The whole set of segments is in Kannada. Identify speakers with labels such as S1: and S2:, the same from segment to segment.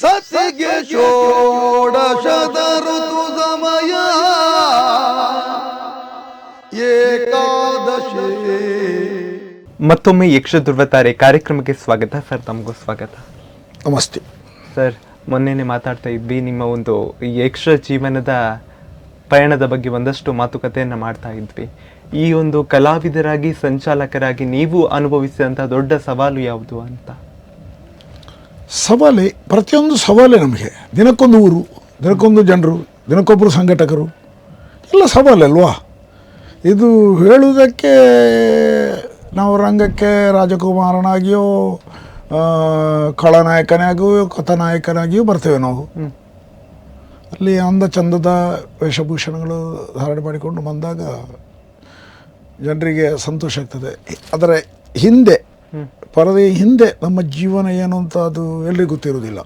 S1: ಸತಿಗೆ ಷೋಡಶದ ಋತು ಸಮಯ. ಏಕಾದಶಿ.
S2: ಮತ್ತೊಮ್ಮೆ ಯಕ್ಷ ಧ್ರುವತಾರೆ ಕಾರ್ಯಕ್ರಮಕ್ಕೆ ಸ್ವಾಗತ. ಸರ್ ತಮಗೂ ಸ್ವಾಗತ.
S3: ನಮಸ್ತೆ.
S2: ಸರ್ ಮೊನ್ನೆನೆ ಮಾತಾಡ್ತಾ ಇದ್ವಿ ನಿಮ್ಮ ಒಂದು ಯಕ್ಷ ಜೀವನದ ಪಯಣದ ಬಗ್ಗೆ ಒಂದಷ್ಟು ಮಾತುಕತೆಯನ್ನು ಮಾಡ್ತಾ ಇದ್ವಿ. ಈ ಒಂದು ಕಲಾವಿದರಾಗಿ ಸಂಚಾಲಕರಾಗಿ ನೀವು ಅನುಭವಿಸಿದಂಥ ದೊಡ್ಡ ಸವಾಲು ಯಾವುದು ಅಂತ?
S3: ಸವಾಲೆ ಪ್ರತಿಯೊಂದು ಸವಾಲೆ ನಮಗೆ. ದಿನಕ್ಕೊಂದು ಊರು ದಿನಕ್ಕೊಂದು ಜನರು ದಿನಕ್ಕೊಬ್ಬರು ಸಂಘಟಕರು. ಎಲ್ಲ ಸವಾಲೆ ಅಲ್ವಾ? ಇದು ಹೇಳುವುದಕ್ಕೆ ನಾವು ರಂಗಕ್ಕೆ ರಾಜಕುಮಾರನಾಗಿಯೋ ಖಳನಾಯಕನಾಗಿಯೋ ಕಥಾನಾಯಕನಾಗಿಯೋ ಬರ್ತೇವೆ ನಾವು. ಅಲ್ಲಿ ಅಂದ ಚಂದದ ವೇಷಭೂಷಣಗಳು ಧಾರಣೆ ಮಾಡಿಕೊಂಡು ಬಂದಾಗ ಜನರಿಗೆ ಸಂತೋಷ ಆಗ್ತದೆ. ಅದರ ಹಿಂದೆ ಪರದೆ ಹಿಂದೆ ನಮ್ಮ ಜೀವನ ಏನು ಅಂತ ಅದು ಎಲ್ಲರಿಗೂ ಗೊತ್ತಿರುವುದಿಲ್ಲ.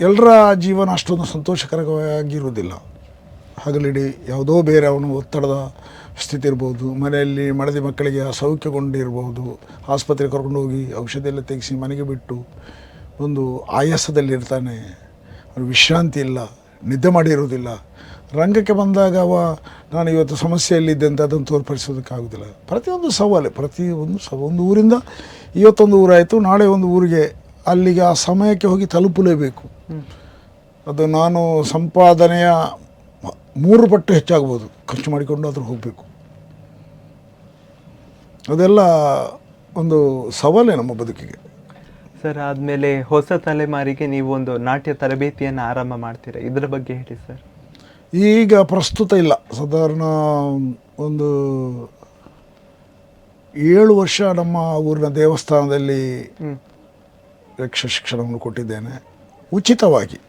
S3: ಎಲ್ಲರ ಜೀವನ ಅಷ್ಟೊಂದು ಸಂತೋಷಕರವಾಗಿರುವುದಿಲ್ಲ. ಹಗಲಿಡಿ ಯಾವುದೋ ಬೇರೆ ಅವನು ಒತ್ತಡದ ಸ್ಥಿತಿ ಇರ್ಬೋದು ಮನೆಯಲ್ಲಿ ಮಡದಿ ಮಕ್ಕಳಿಗೆ ಅಸೌಖ್ಯಗೊಂಡಿರ್ಬೋದು ಆಸ್ಪತ್ರೆಗೆ ಕರ್ಕೊಂಡು ಹೋಗಿ ಔಷಧಿ ಎಲ್ಲ ತೆಗೆಸಿ ಮನೆಗೆ ಬಿಟ್ಟು ಒಂದು ಆಯಾಸದಲ್ಲಿರ್ತಾನೆ. ವಿಶ್ರಾಂತಿ ಇಲ್ಲ ನಿದ್ದೆ ಮಾಡಿರುವುದಿಲ್ಲ. ರಂಗಕ್ಕೆ ಬಂದಾಗ ಅವ, ನಾನು ಇವತ್ತು ಸಮಸ್ಯೆಯಲ್ಲಿದ್ದೆ ಅಂತ ಅದನ್ನು ತೋರ್ಪಡಿಸೋದಕ್ಕಾಗೋದಿಲ್ಲ. ಪ್ರತಿಯೊಂದು ಸವಾಲು, ಪ್ರತಿಯೊಂದು ಸವ ಒಂದು ಊರಿಂದ ಇವತ್ತೊಂದು ಊರಾಯಿತು, ನಾಳೆ ಒಂದು ಊರಿಗೆ, ಅಲ್ಲಿಗೆ ಆ ಸಮಯಕ್ಕೆ ಹೋಗಿ ತಲುಪಲೇಬೇಕು. ಅದು ನಾನು ಸಂಪಾದನೆಯ ಮೂರು ಪಟ್ಟು ಹೆಚ್ಚಾಗ್ಬೋದು. ಖರ್ಚು ಮಾಡಿಕೊಂಡು ಅದ್ರ ಹೋಗಬೇಕು. ಅದೆಲ್ಲ ಒಂದು ಸವಾಲೇ ನಮ್ಮ ಬದುಕಿಗೆ.
S2: ಸರ್, ಆದಮೇಲೆ ಹೊಸ ತಲೆಮಾರಿಗೆ ನೀವು ಒಂದು ನಾಟ್ಯ ತರಬೇತಿಯನ್ನು ಆರಂಭ ಮಾಡ್ತೀರಾ? ಇದರ ಬಗ್ಗೆ ಹೇಳಿ ಸರ್.
S3: ಈಗ ಪ್ರಸ್ತುತ ಇಲ್ಲ. ಸಾಧಾರಣ ಒಂದು ಏಳು ವರ್ಷ ನಮ್ಮ ಊರಿನ ದೇವಸ್ಥಾನದಲ್ಲಿ. ಯಕ್ಷ ಶಿಕ್ಷಣವನ್ನು ಕೊಟ್ಟಿದ್ದೇನೆ. ಉಚಿತವಾಗಿ.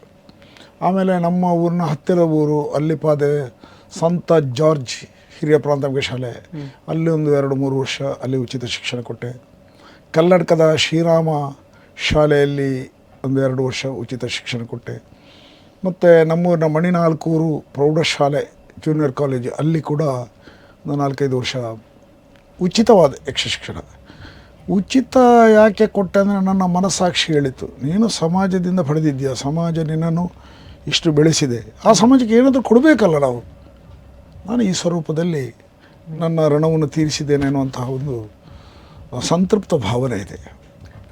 S3: ಆಮೇಲೆ ನಮ್ಮ ಊರಿನ ಹತ್ತಿರ ಊರು ಅಲ್ಲಿಪಾದೆ ಸಂತ ಜಾರ್ಜ್ ಹಿರಿಯ ಪ್ರಾಥಮಿಕ ಶಾಲೆ. ಅಲ್ಲಿ ಒಂದು ಎರಡು ಮೂರು ವರ್ಷ ಅಲ್ಲಿ ಉಚಿತ ಶಿಕ್ಷಣ ಕೊಟ್ಟೆ. ಕಲ್ಲಡ್ಕದ ಶ್ರೀರಾಮ ಶಾಲೆಯಲ್ಲಿ ಒಂದು ಎರಡು ವರ್ಷ ಉಚಿತ ಶಿಕ್ಷಣ ಕೊಟ್ಟೆ. ಮತ್ತು ನಮ್ಮೂರಿನ ಮಣಿನಾಲ್ಕೂರು ಪ್ರೌಢಶಾಲೆ ಜೂನಿಯರ್ ಕಾಲೇಜ್ ಅಲ್ಲಿ ಕೂಡ ಒಂದು ನಾಲ್ಕೈದು ವರ್ಷ ಉಚಿತವಾದ ಯಕ್ಷ ಶಿಕ್ಷಣ. ಉಚಿತ ಯಾಕೆ ಕೊಟ್ಟೆ ಅಂದರೆ ನನ್ನ ಮನಸ್ಸಾಕ್ಷಿ ಹೇಳಿತ್ತು, ನೀನು ಸಮಾಜದಿಂದ ಪಡೆದಿದ್ದೀಯ, ಸಮಾಜ ನಿನ್ನನ್ನು ಇಷ್ಟು ಬೆಳೆಸಿದೆ, ಆ ಸಮಾಜಕ್ಕೆ ಏನಾದರೂ ಕೊಡಬೇಕಲ್ಲ ನಾವು. ನಾನು ಈ ಸ್ವರೂಪದಲ್ಲಿ ನನ್ನ ಋಣವನ್ನು ತೀರಿಸಿದ್ದೇನೆ ಅನ್ನುವಂತಹ ಒಂದು ಸಂತೃಪ್ತ ಭಾವನೆ ಇದೆ.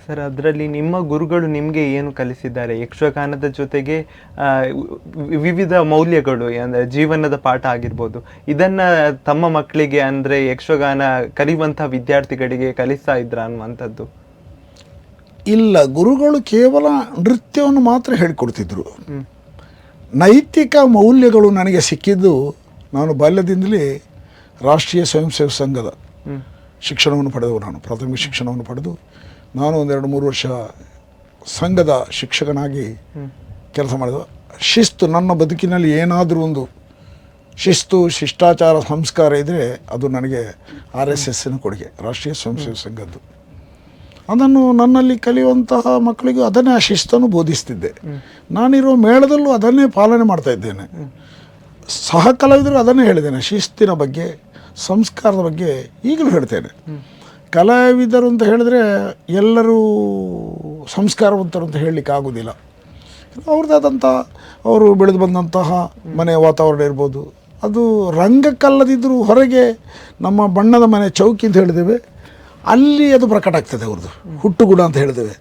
S2: ಸರ್ ಅದರಲ್ಲಿ ನಿಮ್ಮ ಗುರುಗಳು ನಿಮಗೆ ಏನು ಕಲಿಸಿದ್ದಾರೆ? ಯಕ್ಷಗಾನದ ಜೊತೆಗೆ ವಿವಿಧ ಮೌಲ್ಯಗಳು ಅಂದರೆ ಜೀವನದ ಪಾಠ ಆಗಿರ್ಬೋದು. ಇದನ್ನು ತಮ್ಮ ಮಕ್ಕಳಿಗೆ ಅಂದರೆ ಯಕ್ಷಗಾನ ಕಲಿಯುವಂಥ ವಿದ್ಯಾರ್ಥಿಗಳಿಗೆ ಕಲಿಸ್ತಾ ಇದ್ರ ಅನ್ನುವಂಥದ್ದು?
S3: ಇಲ್ಲ ಗುರುಗಳು ಕೇವಲ ನೃತ್ಯವನ್ನು ಮಾತ್ರ ಹೇಳಿಕೊಡ್ತಿದ್ರು. ನೈತಿಕ ಮೌಲ್ಯಗಳು ನನಗೆ ಸಿಕ್ಕಿದ್ದು ನಾನು ಬಾಲ್ಯದಿಂದಲೇ ರಾಷ್ಟ್ರೀಯ ಸ್ವಯಂ ಸೇವಕ ಸಂಘದ. ಶಿಕ್ಷಣವನ್ನು ಪಡೆದವು ನಾನು ಪ್ರಾಥಮಿಕ ಶಿಕ್ಷಣವನ್ನು ಪಡೆದು ನಾನು ಒಂದೆರಡು ಮೂರು ವರ್ಷ ಸಂಘದ ಶಿಕ್ಷಕನಾಗಿ ಕೆಲಸ ಮಾಡಿದ. ಶಿಸ್ತು ನನ್ನ ಬದುಕಿನಲ್ಲಿ ಏನಾದರೂ ಒಂದು ಶಿಸ್ತು ಶಿಷ್ಟಾಚಾರ ಸಂಸ್ಕಾರ ಇದ್ದರೆ ಅದು ನನಗೆ ಆರ್ ಎಸ್ ಎಸ್ಸಿನ ಕೊಡುಗೆ ರಾಷ್ಟ್ರೀಯ ಸ್ವಯಂ ಸೇವಕ ಸಂಘದ್ದು. ಅದನ್ನು ನನ್ನಲ್ಲಿ ಕಲಿಯುವಂತಹ ಮಕ್ಕಳಿಗೂ ಅದನ್ನೇ ಆ ಶಿಸ್ತನ್ನು ಬೋಧಿಸ್ತಿದ್ದೆ. ನಾನಿರೋ ಮೇಳದಲ್ಲೂ ಅದನ್ನೇ ಪಾಲನೆ ಮಾಡ್ತಾ ಇದ್ದೇನೆ. ಸಹ ಕಲಾವಿದರು ಅದನ್ನೇ ಹೇಳಿದ್ದೇನೆ. ಶಿಸ್ತಿನ ಬಗ್ಗೆ ಸಂಸ್ಕಾರದ ಬಗ್ಗೆ ಈಗಲೂ ಹೇಳ್ತೇನೆ. ಕಲಾವಿದರು ಅಂತ ಹೇಳಿದ್ರೆ ಎಲ್ಲರೂ ಸಂಸ್ಕಾರವಂತರು ಅಂತ ಹೇಳಲಿಕ್ಕೆ ಆಗೋದಿಲ್ಲ. ಅವ್ರದ್ದಾದಂಥ ಅವರು ಬೆಳೆದು ಬಂದಂತಹ ಮನೆಯ ವಾತಾವರಣ ಇರ್ಬೋದು. ಅದು ರಂಗಕ್ಕಲ್ಲದಿದ್ದರೂ ಹೊರಗೆ ನಮ್ಮ ಬಣ್ಣದ ಮನೆ ಚೌಕಿ ಅಂತ ಹೇಳಿದ್ದೇವೆ. ಅಲ್ಲಿ ಅದು ಪ್ರಕಟ ಆಗ್ತದೆ ಅವ್ರದ್ದು. ಹುಟ್ಟುಗುಣ ಅಂತ ಹೇಳಿದ್ದೇವೆ.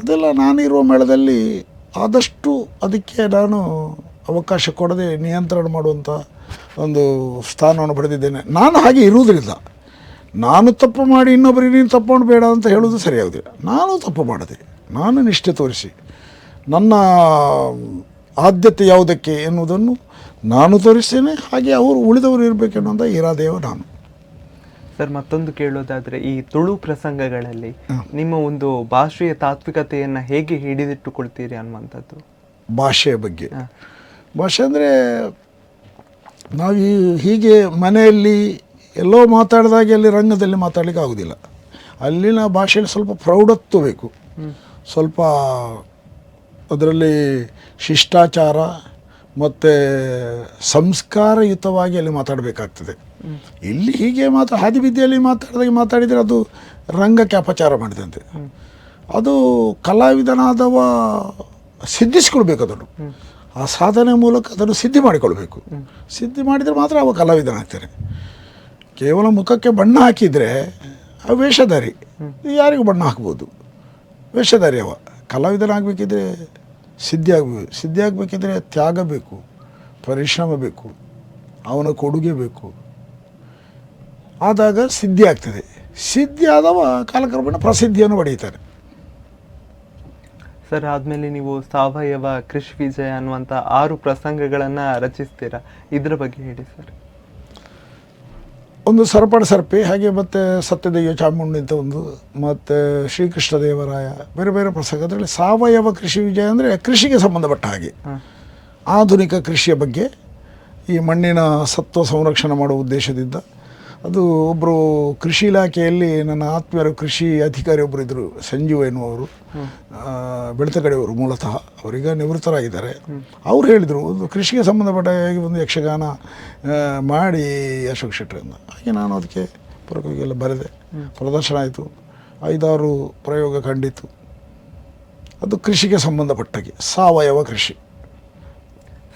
S3: ಅದೆಲ್ಲ ನಾನಿರುವ ಮೇಳದಲ್ಲಿ ಆದಷ್ಟು ಅದಕ್ಕೆ ನಾನು ಅವಕಾಶ ಕೊಡದೆ ನಿಯಂತ್ರಣ ಮಾಡುವಂಥ ಒಂದು ಸ್ಥಾನವನ್ನು ಪಡೆದಿದ್ದೇನೆ. ನಾನು ಹಾಗೆ ಇರುವುದರಿಂದ ನಾನು ತಪ್ಪು ಮಾಡಿ ಇನ್ನೊಬ್ಬರಿಗೆ ನೀನು ತಪ್ಪು ಬೇಡ ಅಂತ ಹೇಳೋದು ಸರಿಯಾಗುದಿಲ್ಲ ನಾನು ತಪ್ಪು ಮಾಡಿದೆ ನಾನು ನಿಷ್ಠೆ ತೋರಿಸಿ ನನ್ನ ಆದ್ಯತೆ ಯಾವುದಕ್ಕೆ ಎನ್ನುವುದನ್ನು ನಾನು ತೋರಿಸ್ತೇನೆ ಹಾಗೆ ಅವರು ಉಳಿದವರು ಇರಬೇಕೆನ್ನುವಂಥ ಇರಾದೆಯೋ ನಾನು.
S2: ಸರ್ ಮತ್ತೊಂದು ಕೇಳೋದಾದರೆ ಈ ತುಳು ಪ್ರಸಂಗಗಳಲ್ಲಿ ನಿಮ್ಮ ಒಂದು ಭಾಷೆಯ ತಾತ್ವಿಕತೆಯನ್ನು ಹೇಗೆ ಹಿಡಿದಿಟ್ಟುಕೊಳ್ತೀರಿ ಅನ್ನುವಂಥದ್ದು?
S3: ಭಾಷೆಯ ಬಗ್ಗೆ. ಭಾಷೆ ಅಂದರೆ ನಾವು ಈ ಹೀಗೆ ಮನೆಯಲ್ಲಿ ಎಲ್ಲೋ ಮಾತಾಡಿದಾಗ ಅಲ್ಲಿ ರಂಗದಲ್ಲಿ ಮಾತಾಡಲಿಕ್ಕೆ ಆಗೋದಿಲ್ಲ. ಅಲ್ಲಿನ ಭಾಷೆಯಲ್ಲಿ ಸ್ವಲ್ಪ ಪ್ರೌಢತ್ವ ಬೇಕು. ಸ್ವಲ್ಪ ಅದರಲ್ಲಿ ಶಿಷ್ಟಾಚಾರ ಮತ್ತು ಸಂಸ್ಕಾರಯುತವಾಗಿ ಅಲ್ಲಿ ಮಾತಾಡಬೇಕಾಗ್ತದೆ. ಇಲ್ಲಿ ಹೀಗೆ ಮಾತಾ ಹಾದಿಬಿದ್ದಿಯಲ್ಲಿ ಮಾತಾಡಿದಾಗ ಮಾತಾಡಿದರೆ ಅದು ರಂಗಕ್ಕೆ ಅಪಚಾರ ಮಾಡಿದಂತೆ. ಅದು ಕಲಾವಿದನಾದವ ಸಿದ್ಧಿಸಿಕೊಳ್ಬೇಕು ಅದನ್ನು. ಆ ಸಾಧನೆ ಮೂಲಕ ಅದನ್ನು ಸಿದ್ಧಿ ಮಾಡಿಕೊಳ್ಬೇಕು. ಸಿದ್ಧಿ ಮಾಡಿದರೆ ಮಾತ್ರ ಅವ ಕಲಾವಿದನಾಗ್ತಾನೆ. ಕೇವಲ ಮುಖಕ್ಕೆ ಬಣ್ಣ ಹಾಕಿದರೆ ಆ ವೇಷಧಾರಿ. ಯಾರಿಗೂ ಬಣ್ಣ ಹಾಕ್ಬೋದು? ವೇಷಧಾರಿ ಅವ. ಕಲಾವಿದನಾಗಬೇಕಿದ್ರೆ ಸಿದ್ಧಿ ಆಗಬೇಕು ಸಿದ್ಧಿ ಆಗಬೇಕಿದ್ರೆ ತ್ಯಾಗ ಬೇಕು, ಪರಿಶ್ರಮ ಬೇಕು, ಅವನ ಕೊಡುಗೆ ಬೇಕು. ಆದಾಗ ಸಿದ್ಧಿ ಆಗ್ತದೆ. ಸಿದ್ಧಿ ಆದವ ಕಾಲಕ್ರಮೇಣ ಪ್ರಸಿದ್ಧಿಯನ್ನು ಪಡೆಯುತ್ತಾರೆ
S2: ಸರ್, ಆದಮೇಲೆ ನೀವು ಸಾವಯವ, ಕೃಷಿ ವಿಜಯ ಅನ್ನುವಂಥ ಆರು ಪ್ರಸಂಗಗಳನ್ನು ರಚಿಸ್ತೀರಾ? ಇದರ ಬಗ್ಗೆ ಹೇಳಿ ಸರ್.
S3: ಒಂದು ಸರಪಡ ಸರ್ಪಿ ಹಾಗೆ ಮತ್ತು ಸತ್ಯದೇವ ಚಾಮುಂಡಿ ಅಂತ ಒಂದು ಮತ್ತು ಶ್ರೀಕೃಷ್ಣ ದೇವರಾಯ ಬೇರೆ ಬೇರೆ ಪ್ರಸಂಗ. ಅದರಲ್ಲಿ ಸಾವಯವ ಕೃಷಿ ವಿಜಯ ಅಂದರೆ ಕೃಷಿಗೆ ಸಂಬಂಧಪಟ್ಟ ಹಾಗೆ. ಆಧುನಿಕ ಕೃಷಿಯ ಬಗ್ಗೆ ಈ ಮಣ್ಣಿನ ಸತ್ವ ಸಂರಕ್ಷಣೆ ಮಾಡುವ ಉದ್ದೇಶದಿಂದ ಅದು ಒಬ್ಬರು ಕೃಷಿ ಇಲಾಖೆಯಲ್ಲಿ ನನ್ನ ಆತ್ಮೀಯರು ಕೃಷಿ ಅಧಿಕಾರಿ ಒಬ್ಬರು ಇದ್ದರು ಸಂಜೀವ ಎನ್ನುವರು ಆ, ಬೆಳ್ತಗಡೆಯವರು ಮೂಲತಃ. ಅವರೀಗ ನಿವೃತ್ತರಾಗಿದ್ದಾರೆ. ಅವ್ರು ಹೇಳಿದರು ಒಂದು ಕೃಷಿಗೆ ಸಂಬಂಧಪಟ್ಟ ಒಂದು ಯಕ್ಷಗಾನ ಮಾಡಿ ಅಶೋಕ್ ಶೆಟ್ಟರಿಂದ ಹಾಗೆ ನಾನು ಅದಕ್ಕೆ ಪೂರಕವಾಗೆಲ್ಲ ಬರೆದೆ. ಪ್ರದರ್ಶನ ಆಯಿತು. ಐದಾರು ಪ್ರಯೋಗ ಕಂಡಿತು ಅದು ಕೃಷಿಗೆ ಸಂಬಂಧಪಟ್ಟಾಗೆ ಸಾವಯವ ಕೃಷಿ.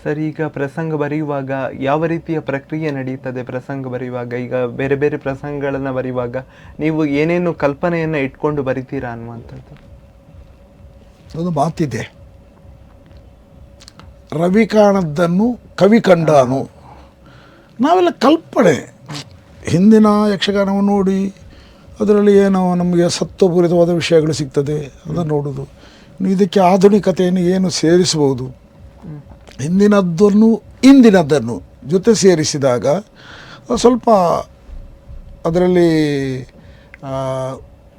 S2: ಸರ್ ಈಗ ಪ್ರಸಂಗ ಬರೆಯುವಾಗ ಯಾವ ರೀತಿಯ ಪ್ರಕ್ರಿಯೆ ನಡೆಯುತ್ತದೆ ಪ್ರಸಂಗ ಬರೆಯುವಾಗ? ಈಗ ಬೇರೆ ಬೇರೆ ಪ್ರಸಂಗಗಳನ್ನು ಬರೆಯುವಾಗ ನೀವು ಏನೇನು ಕಲ್ಪನೆಯನ್ನು ಇಟ್ಕೊಂಡು ಬರಿತೀರಾ ಅನ್ನುವಂಥದ್ದು?
S3: ಒಂದು ಮಾತಿದೆ. ರವಿ ಕಾಣದ್ದನ್ನು ಕವಿ ಕಂಡಾನು. ನಾವೆಲ್ಲ ಕಲ್ಪನೆ. ಹಿಂದಿನ ಯಕ್ಷಗಾನವನ್ನು ನೋಡಿ ಅದರಲ್ಲಿ ಏನೋ ನಮಗೆ ಸತ್ವಪೂರಿತವಾದ ವಿಷಯಗಳು ಸಿಗ್ತದೆ ಅದನ್ನು ನೋಡೋದು. ಇದಕ್ಕೆ ಆಧುನಿಕತೆಯನ್ನು ಏನು ಸೇರಿಸಬಹುದು? ಹಿಂದಿನದ್ದನ್ನು, ಇಂದಿನದ್ದನ್ನು ಜೊತೆ ಸೇರಿಸಿದಾಗ, ಸ್ವಲ್ಪ ಅದರಲ್ಲಿ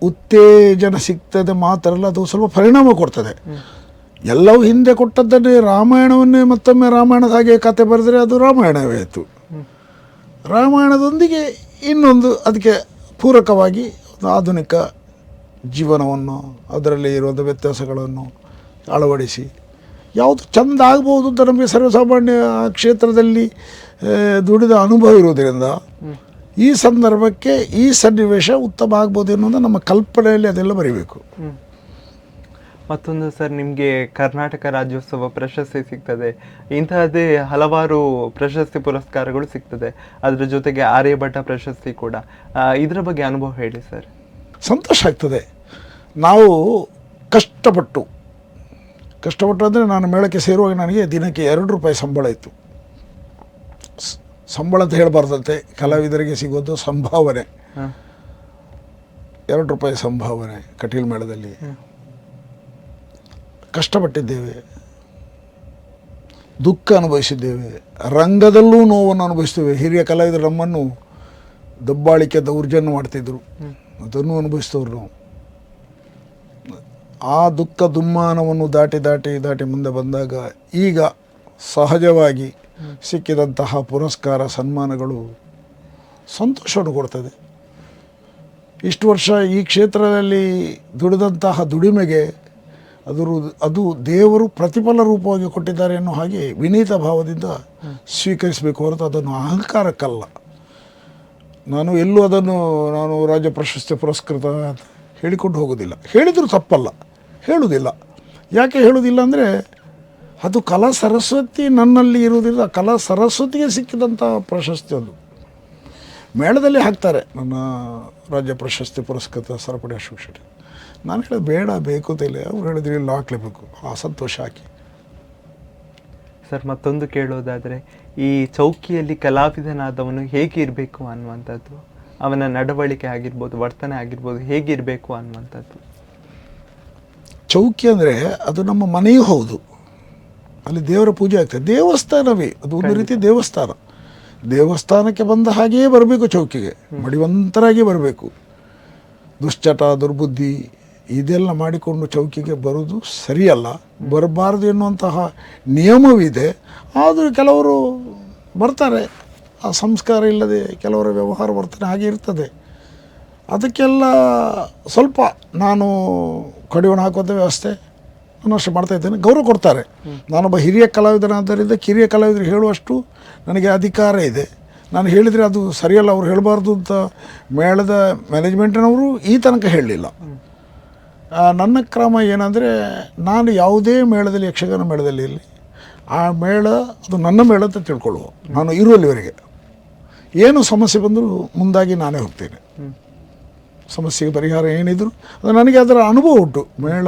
S3: ಉತ್ತೇಜನ ಸಿಗ್ತದೆ ಮಾತ್ರ ಅಲ್ಲ ಅದು ಸ್ವಲ್ಪ ಪರಿಣಾಮ ಕೊಡ್ತದೆ. ಎಲ್ಲವೂ ಹಿಂದೆ ಕೊಟ್ಟದ್ದನ್ನೇ ರಾಮಾಯಣವನ್ನೇ ಮತ್ತೊಮ್ಮೆ ರಾಮಾಯಣದ ಹಾಗೆ ಕತೆ ಬರೆದರೆ ಅದು ರಾಮಾಯಣವೇ ಇತ್ತು ರಾಮಾಯಣದೊಂದಿಗೆ ಇನ್ನೊಂದು ಅದಕ್ಕೆ ಪೂರಕವಾಗಿ ಒಂದು ಆಧುನಿಕ ಜೀವನವನ್ನು, ಅದರಲ್ಲಿ ಇರುವಂಥ ವ್ಯತ್ಯಾಸಗಳನ್ನು ಅಳವಡಿಸಿ ಯಾವುದು ಚಂದ ಆಗ್ಬೋದು ಅಂತ ನಮಗೆ ಸರ್ವಸಾಮಾನ್ಯ ಆ ಕ್ಷೇತ್ರದಲ್ಲಿ ದುಡಿದ ಅನುಭವ ಇರೋದರಿಂದ ಈ ಸಂದರ್ಭಕ್ಕೆ ಈ ಸನ್ನಿವೇಶ ಉತ್ತಮ ಆಗ್ಬೋದು ಅನ್ನೋದು ನಮ್ಮ ಕಲ್ಪನೆಯಲ್ಲಿ ಅದೆಲ್ಲ ಬರೀಬೇಕು.
S2: ಮತ್ತೊಂದು ಸರ್ ನಿಮಗೆ ಕರ್ನಾಟಕ ರಾಜ್ಯೋತ್ಸವ ಪ್ರಶಸ್ತಿ ಸಿಗ್ತದೆ. ಇಂತಹದ್ದೇ ಹಲವಾರು ಪ್ರಶಸ್ತಿ ಪುರಸ್ಕಾರಗಳು ಸಿಗ್ತದೆ. ಅದರ ಜೊತೆಗೆ ಆರ್ಯಭಟ ಪ್ರಶಸ್ತಿ ಕೂಡ. ಇದರ ಬಗ್ಗೆ ಅನುಭವ ಹೇಳಿ ಸರ್.
S3: ಸಂತೋಷ ಆಗ್ತದೆ. ನಾವು ಕಷ್ಟಪಟ್ಟು ಕಷ್ಟಪಟ್ಟು ಅಂದರೆ ನಾನು ಮೇಳಕ್ಕೆ ಸೇರುವಾಗ ನನಗೆ ದಿನಕ್ಕೆ ಎರಡು ರೂಪಾಯಿ ಸಂಬಳ ಇತ್ತು. ಸಂಬಳ ಅಂತ ಹೇಳಬಾರ್ದಂತೆ ಕಲಾವಿದರಿಗೆ ಸಿಗೋದು ಸಂಭಾವನೆ. ಎರಡು ರೂಪಾಯಿ ಸಂಭಾವನೆ ಕಟೀಲ್ ಮೇಳದಲ್ಲಿ. ಕಷ್ಟಪಟ್ಟಿದ್ದೇವೆ. ದುಃಖ ಅನುಭವಿಸಿದ್ದೇವೆ. ರಂಗದಲ್ಲೂ ನೋವನ್ನು ಅನುಭವಿಸ್ತೇವೆ ಹಿರಿಯ ಕಲಾವಿದರು ನಮ್ಮನ್ನು ದಬ್ಬಾಳಿಕೆ ದೌರ್ಜನ್ಯ ಮಾಡ್ತಿದ್ರು. ಅದನ್ನು ಅನುಭವಿಸ್ತವ್ರು ನಾವು. ಆ ದುಃಖ ದುಮ್ಮಾನವನ್ನು ದಾಟಿ ದಾಟಿ ದಾಟಿ ಮುಂದೆ ಬಂದಾಗ ಈಗ ಸಹಜವಾಗಿ ಸಿಕ್ಕಿದಂತಹ ಪುರಸ್ಕಾರ, ಸನ್ಮಾನಗಳು ಸಂತೋಷವನ್ನು ಕೊಡ್ತದೆ. ಇಷ್ಟು ವರ್ಷ ಈ ಕ್ಷೇತ್ರದಲ್ಲಿ ದುಡಿದಂತಹ ದುಡಿಮೆಗೆ ಅದರ ಅದು ದೇವರು ಪ್ರತಿಫಲ ರೂಪವಾಗಿ ಕೊಟ್ಟಿದ್ದಾರೆ ಅನ್ನೋ ಹಾಗೆ ವಿನೀತ ಭಾವದಿಂದ ಸ್ವೀಕರಿಸಬೇಕು ಹೊರತು ಅದನ್ನು ಅಹಂಕಾರಕ್ಕಲ್ಲ. ನಾನು ಎಲ್ಲೂ ಅದನ್ನು, ನಾನು ರಾಜ್ಯ ಪ್ರಶಸ್ತಿ ಪುರಸ್ಕೃತ ಹೇಳಿಕೊಂಡು ಹೋಗೋದಿಲ್ಲ. ಹೇಳಿದರೂ ತಪ್ಪಲ್ಲ. ಹೇಳುವುದಿಲ್ಲ. ಯಾಕೆ ಹೇಳುವುದಿಲ್ಲ ಅಂದರೆ ಅದು ಕಲಾ ಸರಸ್ವತಿ ನನ್ನಲ್ಲಿ ಇರುವುದಿಲ್ಲ. ಕಲಾ ಸರಸ್ವತಿಗೆ ಸಿಕ್ಕಿದಂಥ ಪ್ರಶಸ್ತಿ ಅದು. ಮೇಳದಲ್ಲಿ ಹಾಕ್ತಾರೆ ನನ್ನ ರಾಜ್ಯ ಪ್ರಶಸ್ತಿ ಪುರಸ್ಕೃತ ಸರಪಡಿ ಅಶೋಕ್ ನಾನು ಹೇಳಿದೆ ಬೇಡ, ಬೇಕು ಅಂತ ಅವ್ರು ಹೇಳಿದ್ರು, ಇಲ್ಲ, ಹಾಕ್ಲೇಬೇಕು. ಆ ಸಂತೋಷ ಹಾಕಿ.
S2: ಸರ್, ಮತ್ತೊಂದು ಕೇಳೋದಾದರೆ, ಈ ಚೌಕಿಯಲ್ಲಿ ಕಲಾವಿದನಾದವನು ಹೇಗೆ ಇರಬೇಕು ಅನ್ನುವಂಥದ್ದು, ಅವನ ನಡವಳಿಕೆ ಆಗಿರ್ಬೋದು, ವರ್ತನೆ ಆಗಿರ್ಬೋದು ಹೇಗಿರಬೇಕು ಅನ್ನುವಂಥದ್ದು.
S3: ಚೌಕಿ ಅಂದರೆ ಅದು ನಮ್ಮ ಮನೆಯೂ ಹೌದು. ಅಲ್ಲಿ ದೇವರ ಪೂಜೆ ಆಗ್ತದೆ. ದೇವಸ್ಥಾನವೇ. ಅದು ಒಂದು ರೀತಿ ದೇವಸ್ಥಾನ. ದೇವಸ್ಥಾನಕ್ಕೆ ಬಂದ ಹಾಗೆಯೇ ಬರಬೇಕು ಚೌಕಿಗೆ. ಮಡಿವಂತರಾಗಿ ಬರಬೇಕು. ದುಶ್ಚಟ ದುರ್ಬುದ್ಧಿ ಇದೆಲ್ಲ ಮಾಡಿಕೊಂಡು ಚೌಕಿಗೆ ಬರೋದು ಸರಿಯಲ್ಲ. ಬರಬಾರದು ಎನ್ನುವಂತಹ ನಿಯಮವಿದೆ ಆದರೂ ಕೆಲವರು ಬರ್ತಾರೆ. ಆ ಸಂಸ್ಕಾರ ಇಲ್ಲದೆ ಕೆಲವರ ವ್ಯವಹಾರ ವರ್ತನೆ ಹಾಗೆ ಇರ್ತದೆ. ಅದಕ್ಕೆಲ್ಲ ಸ್ವಲ್ಪ ನಾನು ಕಡಿವಾಣ ಹಾಕುವಂಥ ವ್ಯವಸ್ಥೆ ನಾನಷ್ಟು ಮಾಡ್ತಾ ಇದ್ದೇನೆ. ಗೌರವ ಕೊಡ್ತಾರೆ. ನಾನೊಬ್ಬ ಹಿರಿಯ ಕಲಾವಿದನಾದ್ದರಿಂದ ಕಿರಿಯ ಕಲಾವಿದರು ಹೇಳುವಷ್ಟು ನನಗೆ ಅಧಿಕಾರ ಇದೆ. ನಾನು ಹೇಳಿದರೆ ಅದು ಸರಿಯಲ್ಲ, ಅವ್ರು ಹೇಳಬಾರ್ದು ಅಂತ ಮೇಳದ ಮ್ಯಾನೇಜ್ಮೆಂಟಿನವರು ಈ ತನಕ ಹೇಳಲಿಲ್ಲ. ನನ್ನ ಕ್ರಮ ಏನಂದರೆ ನಾನು ಯಾವುದೇ ಮೇಳದಲ್ಲಿ, ಯಕ್ಷಗಾನ ಮೇಳದಲ್ಲಿ ಇರಲಿ, ಆ ಮೇಳ ಅದು ನನ್ನ ಮೇಳ ಅಂತ ತಿಳ್ಕೊಳ್ಳುವ. ನಾನು ಇರುವಲ್ಲಿವರೆಗೆ. ಏನು ಸಮಸ್ಯೆ ಬಂದರೂ ಮುಂದಾಗಿ ನಾನೇ ಹೋಗ್ತೇನೆ. ಸಮಸ್ಯೆಗೆ ಪರಿಹಾರ ಏನಿದ್ರು ಅದು ನನಗೆ ಅದರ ಅನುಭವ ಉಂಟು. ಮೇಳ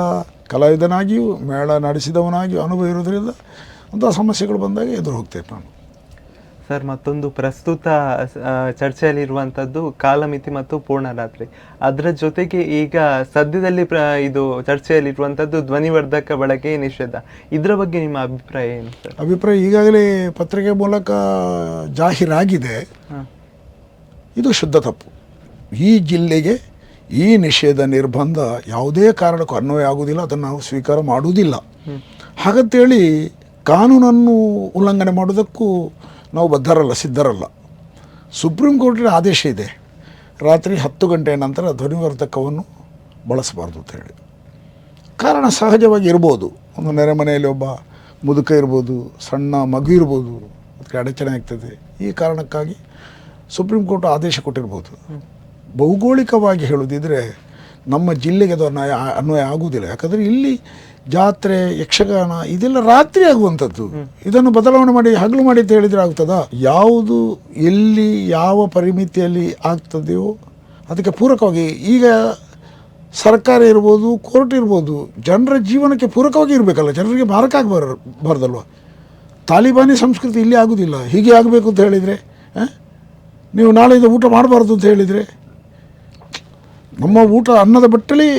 S3: ಕಲಾವಿದನಾಗಿಯೂ ಮೇಳ ನಡೆಸಿದವನಾಗಿಯೂ ಅನುಭವ ಇರೋದ್ರಿಂದ ಅಂಥ ಸಮಸ್ಯೆಗಳು ಬಂದಾಗ ಎದುರು ಹೋಗ್ತೇನೆ ನಾನು.
S2: ಸರ್ ಮತ್ತೊಂದು ಪ್ರಸ್ತುತ ಚರ್ಚೆಯಲ್ಲಿರುವಂಥದ್ದು ಕಾಲಮಿತಿ ಮತ್ತು ಪೂರ್ಣರಾತ್ರಿ. ಅದರ ಜೊತೆಗೆ ಈಗ ಸದ್ಯದಲ್ಲಿ ಪ್ರ ಇದು ಚರ್ಚೆಯಲ್ಲಿರುವಂಥದ್ದು ಧ್ವನಿವರ್ಧಕ ಬಳಕೆ ನಿಷೇಧ. ಇದರ ಬಗ್ಗೆ ನಿಮ್ಮ ಅಭಿಪ್ರಾಯ ಏನು ಸರ್?
S3: ಅಭಿಪ್ರಾಯ ಈಗಾಗಲೇ ಪತ್ರಿಕೆ ಮೂಲಕ ಜಾಹೀರಾಗಿದೆ. ಇದು ಶುದ್ಧ ತಪ್ಪು. ಈ ಜಿಲ್ಲೆಗೆ ಈ ನಿಷೇಧ ನಿರ್ಬಂಧ ಯಾವುದೇ ಕಾರಣಕ್ಕೂ ಅನ್ವಯ ಆಗುವುದಿಲ್ಲ, ಅದನ್ನು ನಾವು ಸ್ವೀಕಾರ ಮಾಡುವುದಿಲ್ಲ. ಹಾಗಂತೇಳಿ ಕಾನೂನನ್ನು ಉಲ್ಲಂಘನೆ ಮಾಡೋದಕ್ಕೂ ನಾವು ಬದ್ಧರಲ್ಲ, ಸಿದ್ಧರಲ್ಲ. ಸುಪ್ರೀಂ ಕೋರ್ಟಿನ ಆದೇಶ ಇದೆ. ರಾತ್ರಿ ಹತ್ತು ಗಂಟೆಯ ನಂತರ ಧ್ವನಿವರ್ಧಕವನ್ನು ಬಳಸಬಾರ್ದು ಅಂತ ಹೇಳಿ. ಕಾರಣ ಸಹಜವಾಗಿ ಇರ್ಬೋದು. ಒಂದು ನೆರೆಮನೆಯಲ್ಲಿ ಒಬ್ಬ ಮುದುಕ ಇರ್ಬೋದು, ಸಣ್ಣ ಮಗು ಇರ್ಬೋದು ಅದಕ್ಕೆ ಅಡಚಣೆ ಆಗ್ತದೆ. ಈ ಕಾರಣಕ್ಕಾಗಿ ಸುಪ್ರೀಂ ಕೋರ್ಟ್ ಆದೇಶ ಕೊಟ್ಟಿರ್ಬೋದು. ಭೌಗೋಳಿಕವಾಗಿ ಹೇಳೋದಿದ್ರೆ ನಮ್ಮ ಜಿಲ್ಲೆಗೆ ಅದು ಅನ್ವಯ ಅನ್ವಯ ಆಗುವುದಿಲ್ಲ. ಯಾಕಂದರೆ ಇಲ್ಲಿ ಜಾತ್ರೆ, ಯಕ್ಷಗಾನ ಇದೆಲ್ಲ ರಾತ್ರಿ ಆಗುವಂಥದ್ದು. ಇದನ್ನು ಬದಲಾವಣೆ ಮಾಡಿ, ಹಗಲು ಮಾಡಿ ಅಂತ ಹೇಳಿದರೆ ಆಗ್ತದಾ? ಯಾವುದು ಎಲ್ಲಿ, ಯಾವ ಪರಿಮಿತಿಯಲ್ಲಿ ಆಗ್ತದೆಯೋ ಅದಕ್ಕೆ ಪೂರಕವಾಗಿ ಈಗ ಸರ್ಕಾರ ಇರ್ಬೋದು, ಕೋರ್ಟ್ ಇರ್ಬೋದು, ಜನರ ಜೀವನಕ್ಕೆ ಪೂರಕವಾಗಿ ಇರಬೇಕಲ್ಲ. ಜನರಿಗೆ ಮಾರಕ ಆಗಬಾರ ತಾಲಿಬಾನಿ ಸಂಸ್ಕೃತಿ ಇಲ್ಲಿ ಆಗೋದಿಲ್ಲ. ಹೀಗೆ ಆಗಬೇಕು ಅಂತ ಹೇಳಿದರೆ ನೀವು ನಾಳೆಯಿಂದ ಊಟ ಮಾಡಬಾರ್ದು ಅಂತ ಹೇಳಿದರೆ ನಮ್ಮ ಊಟ ಅನ್ನದ ಬಟ್ಟಲಿ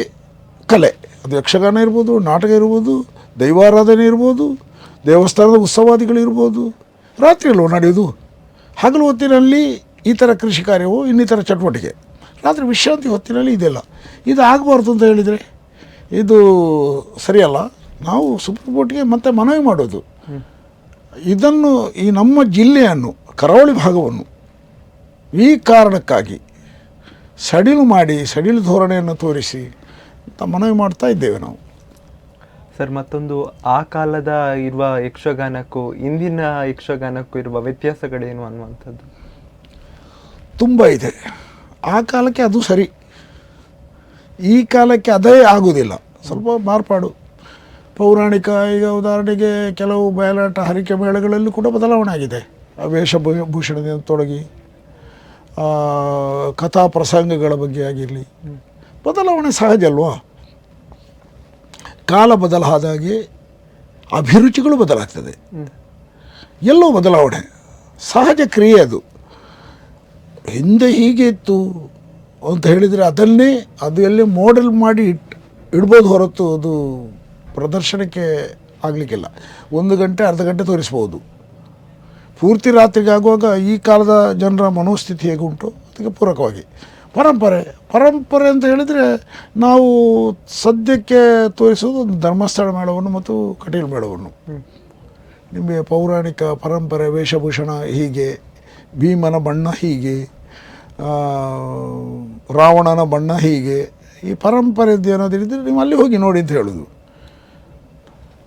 S3: ಕಲೆ. ಅದು ಯಕ್ಷಗಾನ ಇರ್ಬೋದು, ನಾಟಕ ಇರ್ಬೋದು, ದೈವಾರಾಧನೆ ಇರ್ಬೋದು, ದೇವಸ್ಥಾನದ ಉತ್ಸವಾದಿಗಳಿರ್ಬೋದು ರಾತ್ರಿಯಲ್ಲೂ ನಡೆಯೋದು ಹಗಲು ಹೊತ್ತಿನಲ್ಲಿ ಈ ಥರ ಕೃಷಿ ಕಾರ್ಯವು, ಇನ್ನಿತರ ಚಟುವಟಿಕೆ. ರಾತ್ರಿ ವಿಶ್ರಾಂತಿ ಹೊತ್ತಿನಲ್ಲಿ ಇದೆಲ್ಲ. ಇದು ಆಗಬಾರ್ದು ಅಂತ ಹೇಳಿದರೆ ಇದು ಸರಿಯಲ್ಲ. ನಾವು ಸುಪ್ರೀಂ ಕೋರ್ಟ್ಗೆ ಮತ್ತೆ ಮನವಿ ಮಾಡೋದು. ಇದನ್ನು ಈ ನಮ್ಮ ಜಿಲ್ಲೆಯನ್ನು, ಕರಾವಳಿ ಭಾಗವನ್ನು ಈ ಕಾರಣಕ್ಕಾಗಿ ಸಡಿಲು ಮಾಡಿ ಸಡಿಲು ಧೋರಣೆಯನ್ನು ತೋರಿಸಿ ಅಂತ ಮನವಿ ಮಾಡ್ತಾ ಇದ್ದೇವೆ ನಾವು.
S2: ಸರ್ ಮತ್ತೊಂದು ಆ ಕಾಲದ ಇರುವ ಯಕ್ಷಗಾನಕ್ಕೂ ಇಂದಿನ ಯಕ್ಷಗಾನಕ್ಕೂ ಇರುವ ವ್ಯತ್ಯಾಸಗಳೇನು ಅನ್ನುವಂಥದ್ದು?
S3: ತುಂಬ ಇದೆ. ಆ ಕಾಲಕ್ಕೆ ಅದು ಸರಿ. ಈ ಕಾಲಕ್ಕೆ ಅದೇ ಆಗುವುದಿಲ್ಲ ಸ್ವಲ್ಪ ಮಾರ್ಪಾಡು. ಪೌರಾಣಿಕ ಈಗ ಉದಾಹರಣೆಗೆ ಕೆಲವು ಬಯಲಾಟ ಹರಿಕೆ ಮೇಳಗಳಲ್ಲೂ ಕೂಡ ಬದಲಾವಣೆ ಆಗಿದೆ. ಆ ವೇಷಭೂಷಣದಿಂದ ತೊಡಗಿ. ಕಥಾ ಪ್ರಸಂಗಗಳ ಬಗ್ಗೆ ಆಗಿರಲಿ. ಬದಲಾವಣೆ ಸಹಜ ಅಲ್ವಾ? ಕಾಲ ಬದಲಾದಾಗೆ ಅಭಿರುಚಿಗಳು ಬದಲಾಗ್ತದೆ. ಎಲ್ಲೋ ಬದಲಾವಣೆ, ಸಹಜ ಕ್ರಿಯೆ ಅದು. ಹಿಂದೆ ಹೀಗೆ ಇತ್ತು ಅಂತ ಹೇಳಿದರೆ ಅದನ್ನೇ, ಅದು ಎಲ್ಲೇ ಮಾಡೆಲ್ ಮಾಡಿ ಇಟ್, ಇಡ್ಬೋದು ಹೊರತು ಅದು ಪ್ರದರ್ಶನಕ್ಕೆ ಆಗಲಿಕ್ಕಿಲ್ಲ. ಒಂದು ಗಂಟೆ, ಅರ್ಧ ಗಂಟೆ ತೋರಿಸ್ಬೋದು. ಪೂರ್ತಿ ರಾತ್ರಿಗಾಗುವಾಗ ಈ ಕಾಲದ ಜನರ ಮನೋಸ್ಥಿತಿ ಹೇಗೆ ಉಂಟು ಅದಕ್ಕೆ ಪೂರಕವಾಗಿ. ಪರಂಪರೆ ಪರಂಪರೆ ಅಂತ ಹೇಳಿದರೆ ನಾವು ಸದ್ಯಕ್ಕೆ ತೋರಿಸೋದು ಒಂದು ಧರ್ಮಸ್ಥಳ ಮೇಳವನ್ನು ಮತ್ತು ಕಟೀಲು ಮೇಳವನ್ನು. ನಿಮಗೆ ಪೌರಾಣಿಕ ಪರಂಪರೆ ವೇಷಭೂಷಣ ಹೀಗೆ ಭೀಮನ ಬಣ್ಣ ಹೀಗೆ ರಾವಣನ ಬಣ್ಣ ಹೀಗೆ ಈ ಪರಂಪರೆದ್ದು ಏನಾದ್ರು ಹೇಳಿದರೆ ನೀವು ಅಲ್ಲಿ ಹೋಗಿ ನೋಡಿ ಅಂತ ಹೇಳೋದು.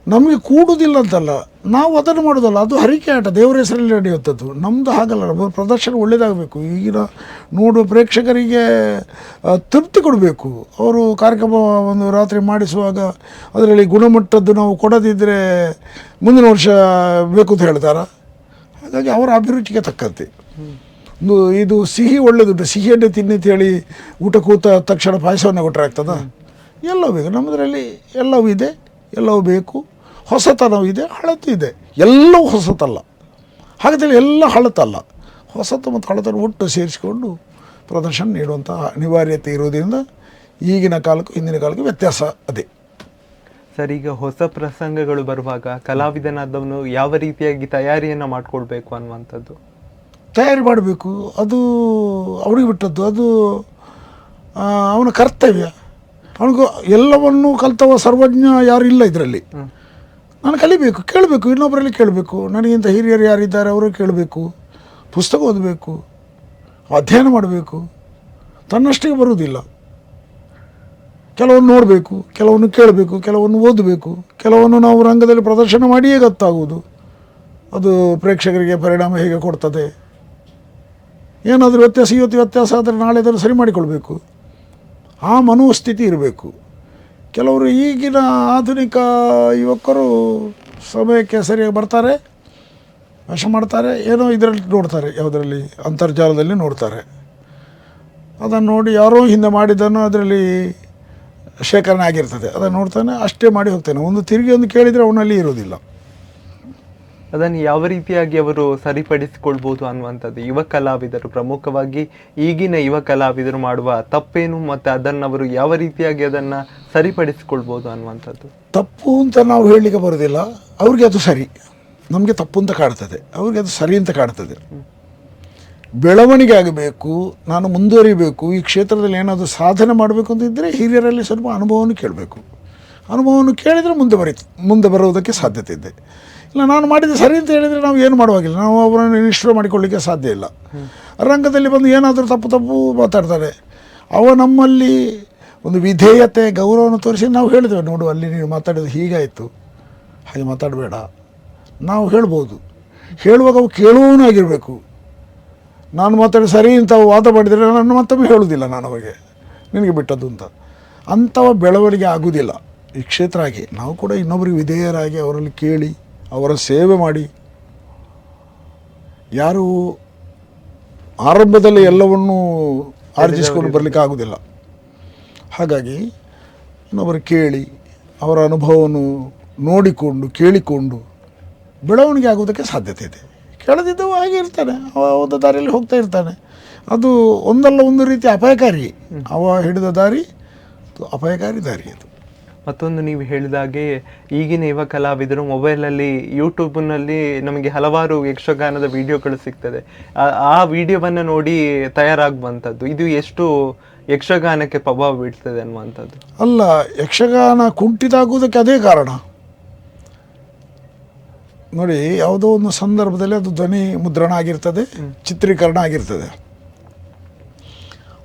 S3: ನಮಗೆ ಕೂಡುವುದಿಲ್ಲ ಅಂತಲ್ಲ. ನಾವು ಅದನ್ನು ಮಾಡೋದಲ್ಲ ಅದು ಹರಿಕೆ ಆಟ, ದೇವರ ಹೆಸರಲ್ಲಿ ನಡೆಯುವಂಥದ್ದು ನಮ್ಮದು ಹಾಗಲ್ಲ ಪ್ರದರ್ಶನ ಒಳ್ಳೆಯದಾಗಬೇಕು ಈಗಿನ ನೋಡುವ ಪ್ರೇಕ್ಷಕರಿಗೆ ತೃಪ್ತಿ ಕೊಡಬೇಕು. ಅವರು ಕಾರ್ಯಕ್ರಮ ಒಂದು ರಾತ್ರಿ ಮಾಡಿಸುವಾಗ ಅದರಲ್ಲಿ ಗುಣಮಟ್ಟದ್ದು ನಾವು ಕೊಡದಿದ್ದರೆ ಮುಂದಿನ ವರ್ಷ ಬೇಕು ಅಂತ ಹೇಳ್ತಾರ? ಹಾಗಾಗಿ ಅವರ ಅಭಿರುಚಿಗೆ ತಕ್ಕಂತೆ. ಒಂದು ಇದು ಸಿಹಿ ಒಳ್ಳೆಯದುಂಟು ಸಿಹಿಯನ್ನೇ ತಿನ್ನಿ ಹೇಳಿ ಊಟ ಕೂತ ತಕ್ಷಣ ಪಾಯಸವನ್ನು ಕೊಟ್ಟರೆ ಆಗ್ತದ? ಎಲ್ಲವೂ ಬೇಕು ನಮ್ಮದರಲ್ಲಿ ಎಲ್ಲವೂ ಇದೆ. ಎಲ್ಲವೂ ಬೇಕು. ಹೊಸತನವೂ ಇದೆ ಹಳತು ಇದೆ. ಎಲ್ಲವೂ ಹೊಸತಲ್ಲ. ಹಾಗಾದರೆ ಎಲ್ಲ ಹಳತಲ್ಲ. ಹೊಸತು ಮತ್ತು ಹಳತನ್ನು ಒಟ್ಟು ಸೇರಿಸಿಕೊಂಡು ಪ್ರದರ್ಶನ ನೀಡುವಂತಹ ಅನಿವಾರ್ಯತೆ ಇರೋದರಿಂದ ಈಗಿನ ಕಾಲಕ್ಕೂ ಹಿಂದಿನ ಕಾಲಕ್ಕೂ ವ್ಯತ್ಯಾಸ ಅದೇ.
S2: ಸರ್ ಈಗ ಹೊಸ ಪ್ರಸಂಗಗಳು ಬರುವಾಗ ಕಲಾವಿದನಾದವನು ಯಾವ ರೀತಿಯಾಗಿ ತಯಾರಿಯನ್ನು ಮಾಡ್ಕೊಳ್ಬೇಕು ಅನ್ನುವಂಥದ್ದು?
S3: ತಯಾರಿ ಮಾಡಬೇಕು. ಅದು ಅವನಿಗೆ ಬಿಟ್ಟದ್ದು. ಅದು ಅವನ ಕರ್ತವ್ಯ. ಅವನಿಗೂ ಎಲ್ಲವನ್ನೂ ಕಲ್ತವ ಸರ್ವಜ್ಞ ಯಾರು ಇಲ್ಲ ಇದರಲ್ಲಿ. ನಾನು ಕಲಿಬೇಕು, ಕೇಳಬೇಕು, ಇನ್ನೊಬ್ಬರಲ್ಲಿ ಕೇಳಬೇಕು. ನನಗಿಂತ ಹಿರಿಯರು ಯಾರಿದ್ದಾರೆ ಅವರು ಕೇಳಬೇಕು. ಪುಸ್ತಕ ಓದಬೇಕು, ಅಧ್ಯಯನ ಮಾಡಬೇಕು. ತನ್ನಷ್ಟಿಗೆ ಬರುವುದಿಲ್ಲ. ಕೆಲವನ್ನು ನೋಡಬೇಕು, ಕೆಲವನ್ನು ಕೇಳಬೇಕು, ಕೆಲವನ್ನು ಓದಬೇಕು, ಕೆಲವನ್ನು ನಾವು ರಂಗದಲ್ಲಿ ಪ್ರದರ್ಶನ ಮಾಡಿಯೇ ಗೊತ್ತಾಗುವುದು. ಅದು ಪ್ರೇಕ್ಷಕರಿಗೆ ಪರಿಣಾಮ ಹೇಗೆ ಕೊಡ್ತದೆ? ಏನಾದರೂ ವ್ಯತ್ಯಾಸ, ಇವತ್ತು ವ್ಯತ್ಯಾಸ ಆದರೆ ನಾಳೆ ಅದನ್ನು ಸರಿ ಮಾಡಿಕೊಳ್ಬೇಕು. ಆ ಮನೋಸ್ಥಿತಿ ಇರಬೇಕು. ಕೆಲವರು ಈಗಿನ ಆಧುನಿಕ ಯುವಕರು ಸಮಯಕ್ಕೆ ಸರಿಯಾಗಿ ಬರ್ತಾರೆ, ವಶ ಮಾಡ್ತಾರೆ, ಏನೋ ಇದರಲ್ಲಿ ನೋಡ್ತಾರೆ, ಯಾವುದರಲ್ಲಿ ಅಂತರ್ಜಾಲದಲ್ಲಿ ನೋಡ್ತಾರೆ. ಅದನ್ನು ನೋಡಿ ಯಾರೋ ಹಿಂದೆ ಮಾಡಿದ್ದನ್ನು ಅದರಲ್ಲಿ ಶೇಖರಣೆ ಆಗಿರ್ತದೆ. ಅದನ್ನು ನೋಡ್ತಾನೆ ಅಷ್ಟೇ ಮಾಡಿ ಹೋಗ್ತಾನೆ. ಒಂದು ತಿರುಗಿ ಒಂದು ಕೇಳಿದರೆ ಅವನಲ್ಲಿ ಇರೋದಿಲ್ಲ.
S2: ಅದನ್ನು ಯಾವ ರೀತಿಯಾಗಿ ಅವರು ಸರಿಪಡಿಸಿಕೊಳ್ಬೋದು ಅನ್ನುವಂಥದ್ದು ಯುವ ಕಲಾವಿದರು ಪ್ರಮುಖವಾಗಿ ಈಗಿನ ಯುವ ಕಲಾವಿದರು ಮಾಡುವ ತಪ್ಪೇನು ಮತ್ತು ಅದನ್ನು ಅವರು ಯಾವ ರೀತಿಯಾಗಿ ಅದನ್ನು ಸರಿಪಡಿಸಿಕೊಳ್ಬೋದು ಅನ್ನುವಂಥದ್ದು?
S3: ತಪ್ಪು ಅಂತ ನಾವು ಹೇಳಲಿಕ್ಕೆ ಬರೋದಿಲ್ಲ ಅವ್ರಿಗೆ ಅದು ಸರಿ. ನಮಗೆ ತಪ್ಪು ಅಂತ ಕಾಣ್ತದೆ. ಅವ್ರಿಗೆ ಅದು ಸರಿ ಅಂತ ಕಾಣ್ತದೆ. ಬೆಳವಣಿಗೆ ಆಗಬೇಕು ನಾನು ಮುಂದುವರಿಬೇಕು ಈ ಕ್ಷೇತ್ರದಲ್ಲಿ ಏನಾದರೂ ಸಾಧನೆ ಮಾಡಬೇಕು ಅಂತ ಇದ್ದರೆ ಹಿರಿಯರಲ್ಲಿ ಸ್ವಲ್ಪ ಅನುಭವವನ್ನು ಕೇಳಬೇಕು. ಅನುಭವವನ್ನು ಕೇಳಿದರೆ ಮುಂದೆ ಬರೀ ಮುಂದೆ ಬರುವುದಕ್ಕೆ ಸಾಧ್ಯತೆ ಇದೆ. ಇಲ್ಲ, ನಾನು ಮಾಡಿದ್ದು ಸರಿ ಅಂತ ಹೇಳಿದರೆ ನಾವು ಏನು ಮಾಡುವಾಗಿಲ್ಲ. ನಾವು ಅವರನ್ನು ನಿಷ್ಠುರ ಮಾಡಿಕೊಳ್ಳಿಕ್ಕೆ ಸಾಧ್ಯ ಇಲ್ಲ. ರಂಗದಲ್ಲಿ ಬಂದು ಏನಾದರೂ ತಪ್ಪು ತಪ್ಪು ಮಾತಾಡ್ತಾರೆ. ಅವ ನಮ್ಮಲ್ಲಿ ಒಂದು ವಿಧೇಯತೆ, ಗೌರವವನ್ನು ತೋರಿಸಿ ನಾವು ಹೇಳಿದ್ದೇವೆ. ನೋಡು, ಅಲ್ಲಿ ನೀನು ಮಾತಾಡಿದ್ದು ಹೀಗಾಯಿತು. ಹಾಗೆ ಮಾತಾಡಬೇಡ. ನಾವು ಹೇಳ್ಬೋದು. ಹೇಳುವಾಗ ಅವು ಕೇಳುವವನಾಗಿರಬೇಕು ನಾನು ಮಾತಾಡಿ ಸರಿ ಅಂತ ವಾದ ಮಾಡಿದರೆ ನಾನು ಮತ್ತೊಮ್ಮೆ ಹೇಳುವುದಿಲ್ಲ ನಾನು ಅವಾಗೆ. ನಿನಗೆ ಬಿಟ್ಟದ್ದು ಅಂತ. ಅಂಥವ ಬೆಳವಣಿಗೆ ಆಗುವುದಿಲ್ಲ. ಈ ಕ್ಷೇತ್ರ ಆಗಿ ನಾವು ಕೂಡ ಇನ್ನೊಬ್ಬರಿಗೆ ವಿಧೇಯರಾಗಿ ಅವರಲ್ಲಿ ಕೇಳಿ ಅವರ ಸೇವೆ ಮಾಡಿ. ಯಾರು ಆರಂಭದಲ್ಲಿ ಎಲ್ಲವನ್ನೂ ಆರ್ಜಿಸ್ಕೊಂಡು ಬರಲಿಕ್ಕೆ ಆಗೋದಿಲ್ಲ ಹಾಗಾಗಿ ಇನ್ನೊಬ್ಬರು ಕೇಳಿ ಅವರ ಅನುಭವವನ್ನು ನೋಡಿಕೊಂಡು, ಕೇಳಿಕೊಂಡು ಬೆಳವಣಿಗೆ ಆಗೋದಕ್ಕೆ ಸಾಧ್ಯತೆ ಇದೆ. ಕೇಳದಿದ್ದವ ಹಾಗೆ ಇರ್ತಾನೆ. ಅವ ಒಂದು ದಾರಿಯಲ್ಲಿ ಹೋಗ್ತಾ ಇರ್ತಾನೆ. ಅದು ಒಂದಲ್ಲ ಒಂದು ರೀತಿ ಅಪಾಯಕಾರಿ. ಅವ ಹಿಡಿದ ದಾರಿ, ಅಪಾಯಕಾರಿ ದಾರಿ ಅದು.
S2: ಮತ್ತೊಂದು ನೀವು ಹೇಳಿದಾಗೆ ಈಗಿನ ಯುವ ಕಲಾವಿದರು ಮೊಬೈಲಲ್ಲಿ ಯೂಟ್ಯೂಬ್ನಲ್ಲಿ ನಮಗೆ ಹಲವಾರು ಯಕ್ಷಗಾನದ ವಿಡಿಯೋಗಳು ಸಿಗ್ತದೆ. ಆ- ಆ ವಿಡಿಯೋವನ್ನು ನೋಡಿ ತಯಾರಾಗುವಂಥದ್ದು. ಇದು ಎಷ್ಟು ಯಕ್ಷಗಾನಕ್ಕೆ ಪ್ರಭಾವ ಬೀಳ್ತದೆ ಅನ್ನುವಂಥದ್ದು.
S3: ಅಲ್ಲ ಯಕ್ಷಗಾನ ಕುಂಠಿತಾಗುವುದಕ್ಕೆ ಅದೇ ಕಾರಣ. ನೋಡಿ ಯಾವುದೋ ಒಂದು ಸಂದರ್ಭದಲ್ಲಿ ಅದು ಧ್ವನಿ ಮುದ್ರಣ ಆಗಿರ್ತದೆ ಚಿತ್ರೀಕರಣ ಆಗಿರ್ತದೆ.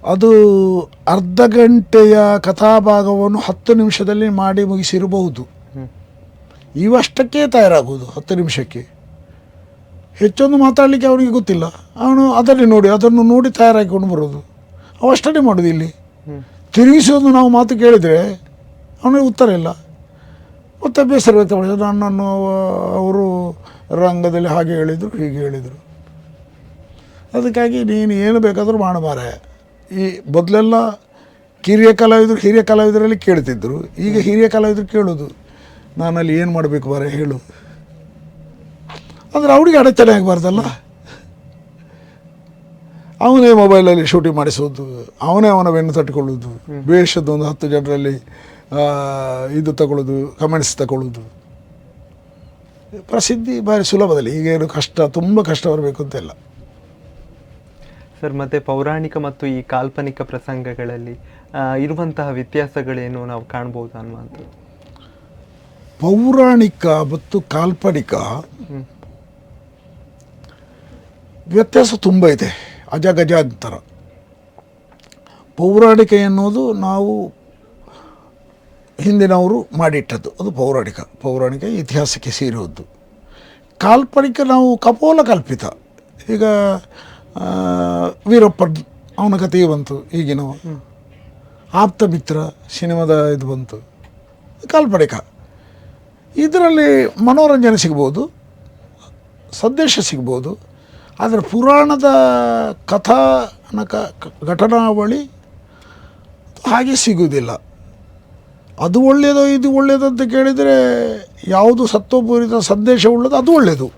S3: ಅದು ಅರ್ಧ ಗಂಟೆಯ ಕಥಾಭಾಗವನ್ನು ಹತ್ತು ನಿಮಿಷದಲ್ಲಿ ಮಾಡಿ ಮುಗಿಸಿರಬಹುದು. ಇವಷ್ಟಕ್ಕೆ ತಯಾರಾಗುವುದು ಹತ್ತು ನಿಮಿಷಕ್ಕೆ. ಹೆಚ್ಚೊಂದು ಮಾತಾಡಲಿಕ್ಕೆ ಅವನಿಗೆ ಗೊತ್ತಿಲ್ಲ. ಅವನು ಅದನ್ನೇ ನೋಡಿ ಅದನ್ನು ನೋಡಿ ತಯಾರಾಗಿಕೊಂಡು ಬರೋದು. ಅವಷ್ಟೇ ಮಾಡೋದು ಇಲ್ಲಿ. ತಿರುಗಿಸೋದು ನಾವು ಮಾತು ಕೇಳಿದರೆ ಅವನಿಗೆ ಉತ್ತರ ಇಲ್ಲ. ಮತ್ತೆ ಬೇಸರ ವ್ಯಕ್ತಪಡಿಸ ನನ್ನನ್ನು ಅವರು ರಂಗದಲ್ಲಿ ಹಾಗೆ ಹೇಳಿದರು ಹೀಗೆ ಹೇಳಿದರು. ಅದಕ್ಕಾಗಿ ನೀನು ಏನು ಬೇಕಾದರೂ ಮಾಡಬಾರೆ ಈ ಮೊದಲೆಲ್ಲ ಕಿರಿಯ ಕಲಾವಿದರು ಹಿರಿಯ ಕಲಾವಿದರಲ್ಲಿ ಕೇಳ್ತಿದ್ದರು ಈಗ ಹಿರಿಯ ಕಲಾವಿದರು ಕೇಳೋದು. ನಾನಲ್ಲಿ ಏನು ಮಾಡಬೇಕು ಬರ ಹೇಳು. ಅಂದರೆ ಅವನಿಗೆ ಅಡಚಣೆ ಆಗಬಾರ್ದಲ್ಲ. ಅವನೇ ಮೊಬೈಲಲ್ಲಿ ಶೂಟಿಂಗ್ ಮಾಡಿಸೋದು ಅವನೇ ಅವನ ಬೆನ್ನು ತಟ್ಕೊಳ್ಳೋದು ವೇಷದ್ದು ಒಂದು ಹತ್ತು ಜನರಲ್ಲಿ ಇದು ತಗೊಳ್ಳೋದು ಕಮೆಂಟ್ಸ್ ತಗೊಳ್ಳೋದು. ಪ್ರಸಿದ್ಧಿ ಭಾರಿ ಸುಲಭದಲ್ಲಿ ಈಗ ಏನು ಕಷ್ಟ ತುಂಬ ಕಷ್ಟ ಬರಬೇಕು ಅಂತೆಲ್ಲ.
S2: ಸರ್ ಮತ್ತೆ ಪೌರಾಣಿಕ ಮತ್ತು ಈ ಕಾಲ್ಪನಿಕ ಪ್ರಸಂಗಗಳಲ್ಲಿ ಇರುವಂತಹ ವ್ಯತ್ಯಾಸಗಳೇನು ನಾವು ಕಾಣ್ಬೋದು ಅನ್ನುವಂಥದ್ದು?
S3: ಪೌರಾಣಿಕ ಮತ್ತು ಕಾಲ್ಪನಿಕ ವ್ಯತ್ಯಾಸ ತುಂಬ ಇದೆ ಅಜಗಜಾಂತರ ಪೌರಾಣಿಕ ಎನ್ನುವುದು ನಾವು ಹಿಂದಿನವರು ಮಾಡಿಟ್ಟದ್ದು ಅದು ಪೌರಾಣಿಕ ಪೌರಾಣಿಕ ಇತಿಹಾಸಕ್ಕೆ ಸೇರುವುದು. ಕಾಲ್ಪನಿಕ ನಾವು ಕಪೋಲ ಕಲ್ಪಿತ ಈಗ ಆ, ವೀರಪ್ಪನ್ ಅವನ ಕಥೆಯೇ ಬಂತು ಈಗಿನ ಆಪ್ತ ಮಿತ್ರ ಸಿನಿಮಾದ ಇದು ಬಂತು. ಕಾಲ್ಪಡಿಕ ಇದರಲ್ಲಿ ಮನೋರಂಜನೆ ಸಿಗ್ಬೋದು ಸಂದೇಶ ಸಿಗ್ಬೋದು ಆದರೆ ಪುರಾಣದ ಕಥಾನಕ ಘಟನಾವಳಿ ಹಾಗೆ ಸಿಗುವುದಿಲ್ಲ. ಅದು ಒಳ್ಳೆಯದು ಇದು ಒಳ್ಳೆಯದು ಅಂತ ಕೇಳಿದರೆ ಯಾವುದು ಸತ್ವಪೂರಿತ ಸಂದೇಶ ಉಳ್ಳದು ಅದು ಒಳ್ಳೆಯದು